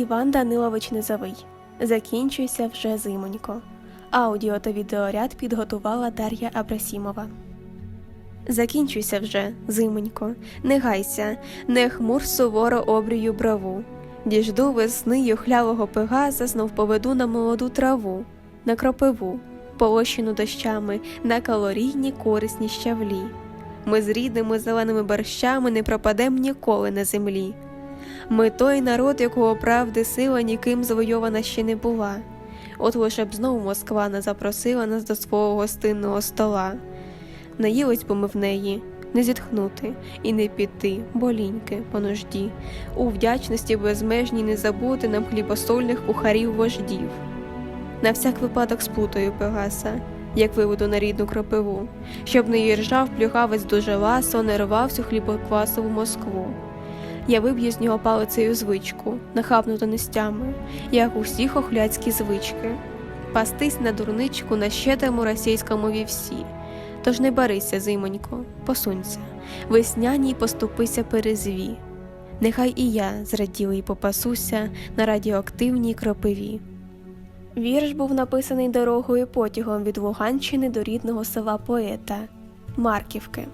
Іван Данилович Низовий. Закінчуйся вже зимонько. Аудіо та відеоряд підготувала Дар'я Абрасімова. Закінчуйся вже, зимонько, не гайся, не хмур суворо обрію браву. Діжду весни юхлявого пегаза знов поведу на молоду траву, на кропиву, полощену дощами, на калорійні корисні щавлі. Ми з рідними зеленими борщами не пропадем ніколи на землі. Ми той народ, якого правди сила ніким завойована ще не була. От лише б знову Москва не запросила нас до свого гостинного стола. Наїлись би ми в неї, не зітхнути і не піти, боліньки по нужді, у вдячності безмежній не забути нам хлібосольних кухарів вождів. На всяк випадок сплутаю Пегаса, як виведу на рідну кропиву, щоб не їржав плюгавець дуже ласо, не рвався хлібоквасову Москву. Я виб'ю з нього палицею звичку, нахабнуту нестями, як усі хохляцькі звички, пастись на дурничку на щедрому російському вівсі. Тож не барися, зимонько, посунься, весняній поступися перезві. Нехай і я зраділий попасуся на радіоактивній кропиві. Вірш був написаний дорогою потягом від Луганщини до рідного села поета Марківки.